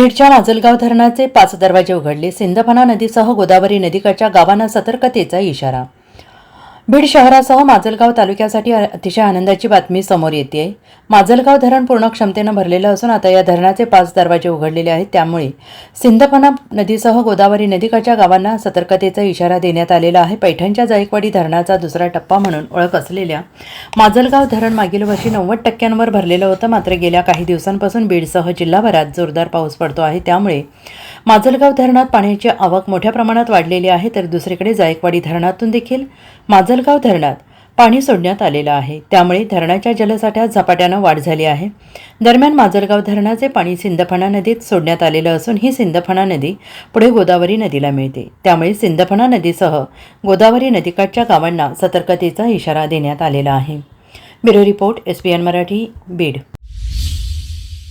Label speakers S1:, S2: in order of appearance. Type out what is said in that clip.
S1: बीडच्या माजलगाव धरणाचे पाच दरवाजे उघडले सिंधफणा नदीसह गोदावरी नदीकाच्या गावांना सतर्कतेचा इशारा बीड शहरासह माजलगाव तालुक्यासाठी अतिशय आनंदाची बातमी समोर येते माजलगाव धरण पूर्ण क्षमतेनं भरलेलं असून आता या धरणाचे पाच दरवाजे उघडलेले आहेत त्यामुळे सिंधफणा नदीसह गोदावरी नदीकाच्या गावांना सतर्कतेचा इशारा देण्यात आलेला आहे पैठणच्या जायकवाडी धरणाचा दुसरा टप्पा म्हणून ओळख असलेल्या माजलगाव धरण मागील वर्षी नव्वद टक्क्यांवर भरलेलं होतं मात्र गेल्या काही दिवसांपासून बीडसह जिल्हाभरात जोरदार पाऊस पडतो आहे त्यामुळे माजलगाव धरणात पाण्याची आवक मोठ्या प्रमाणात वाढलेली आहे तर दुसरीकडे जायकवाडी धरणातून देखील माजलगाव धरणात पाणी सोडण्यात आलेलं आहे त्यामुळे धरणाच्या जलसाठ्यात झपाट्यानं वाढ झाली आहे दरम्यान माजलगाव धरणाचे पाणी सिंदफणा नदीत सोडण्यात आलेलं असून ही सिंदफणा नदी पुढे गोदावरी नदीला मिळते त्यामुळे सिंदफणा नदीसह गोदावरी नदीकाठच्या गावांना सतर्कतेचा इशारा देण्यात आलेला आहे bureau report N Marathi Beed